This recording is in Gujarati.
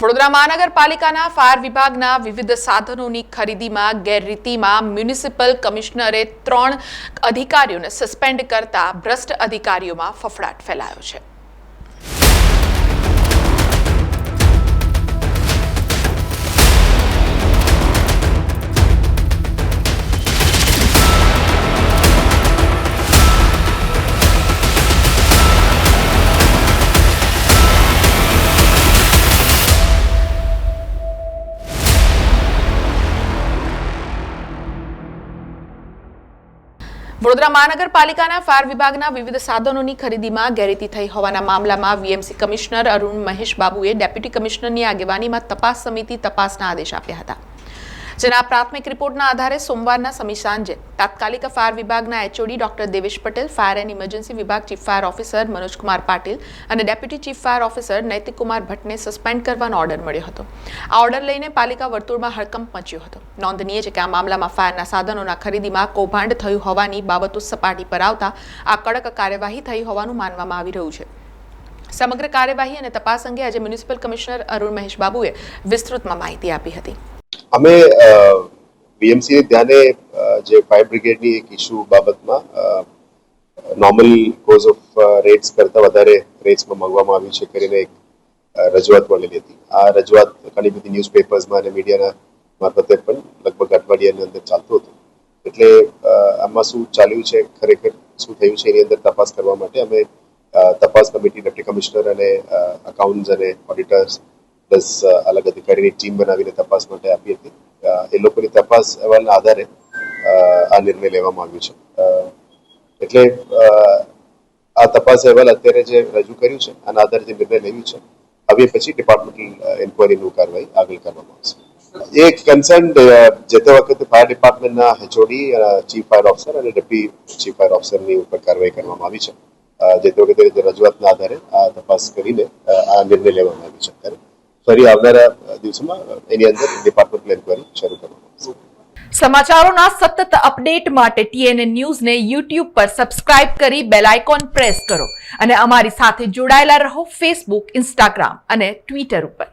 વડોદરા મહાનગરપાલિકાના ફાયર વિભાગના વિવિધ સાધનોની ખરીદીમાં ગેરરીતિમાં મ્યુનિસિપલ કમિશનરે ત્રણ અધિકારીઓને સસ્પેન્ડ કરતા ભ્રષ્ટ અધિકારીઓમાં ફફડાટ ફેલાયો છે. વડોદરા મહાનગરપાલિકાના ફાયર વિભાગના વિવિધ સાધનોની ખરીદીમાં ગેરરીતિ થઈ હોવાના મામલામાં વીએમસી કમિશનર અરુણ મહેશ બાબુએ ડેપ્યુટી કમિશનરની આગેવાનીમાં તપાસ સમિતિ તપાસના આદેશ આપ્યા હતા. જેના પ્રાથમિક રિપોર્ટના આધારે સોમવારના સમી સાંજે તાત્કાલિક ફાયર વિભાગના HOD doctor Devesh Patel, fire and emergency વિભાગ chief fire officer Manojkumar Patil અને deputy chief fire officer Naitikkumar ભટ્ટને suspend કરવાનો ઓર્ડર મળ્યો હતો. આ ઓર્ડર લઈને પાલિકા વર્તુળમાં હડકંપ મચ્યો હતો. નોંધનીય છે કે આ મામલામાં ફાયરના સાધનોના ખરીદીમાં કૌભાંડ થયું હોવાની બાબતો સપાટી પર આવતા આ કડક કાર્યવાહી થઈ હોવાનું માનવામાં આવી રહ્યું છે. સમગ્ર કાર્યવાહી અને તપાસ અંગે આજે મ્યુનિસિપલ કમિશનર અરુણ મહેશ બાબુએ વિસ્તૃતમાં માહિતી આપી હતી. અમે બીએમસી ધ્યાને જે ફાયર બ્રિગેડની એક ઇસ્યુ બાબતમાં નોર્મલ કોઝ ઓફ રેટ્સ કરતાં વધારે રેટ્સમાં માંગવામાં આવ્યું છે કરીને એક રજૂઆત મળેલી હતી. આ રજૂઆત ઘણી બધી ન્યૂઝપેપર્સમાં અને મીડિયાના મારફતે પણ લગભગ અઠવાડિયાની અંદર ચાલતું હતું. એટલે આમાં શું ચાલ્યું છે, ખરેખર શું થયું છે એની અંદર તપાસ કરવા માટે અમે તપાસ કમિટી ડેપ્ટી કમિશનર અને અકાઉન્ટ્સ અને ઓડિટર્સ પ્લસ અલગ અધિકારીની ટીમ બનાવીને તપાસ માટે આપી હતી. એ લોકોની તપાસ અહેવાલના આધારે આ નિર્ણય લેવામાં આવ્યો છે. એટલે આ તપાસ અહેવાલ અત્યારે જે રજૂ કર્યું છે, આના આધારે જે નિર્ણય લેવી છે, હવે પછી ડિપાર્ટમેન્ટલ ઇન્કવાયરીનું કાર્યવાહી આગળ કરવામાં આવશે. એ કન્સર્ન જે તે વખતે ફાયર ડિપાર્ટમેન્ટના હચોડી ચીફ ફાયર ઓફિસર અને ડેપ્યુટી ચીફ ફાયર ઓફિસરની ઉપર કાર્યવાહી કરવામાં આવી છે. જે તે વખતે રજૂઆતના આધારે આ તપાસ કરીને આ નિર્ણય લેવામાં આવ્યો છે અત્યારે. ફરી આવનારા દિવસોમાં એની અંદર ડિપાર્ટમેન્ટલ એન્ક્વાયરી શરૂ કરવામાં સમાચારોના સતત અપડેટ માટે ટીએનએ ન્યૂઝને યુટ્યુબ પર સબસ્ક્રાઇબ કરી બેલ આઇકોન પ્રેસ કરો અને અમારી સાથે જોડાયેલા રહો ફેસબુક ઇન્સ્ટાગ્રામ અને ટ્વિટર ઉપર.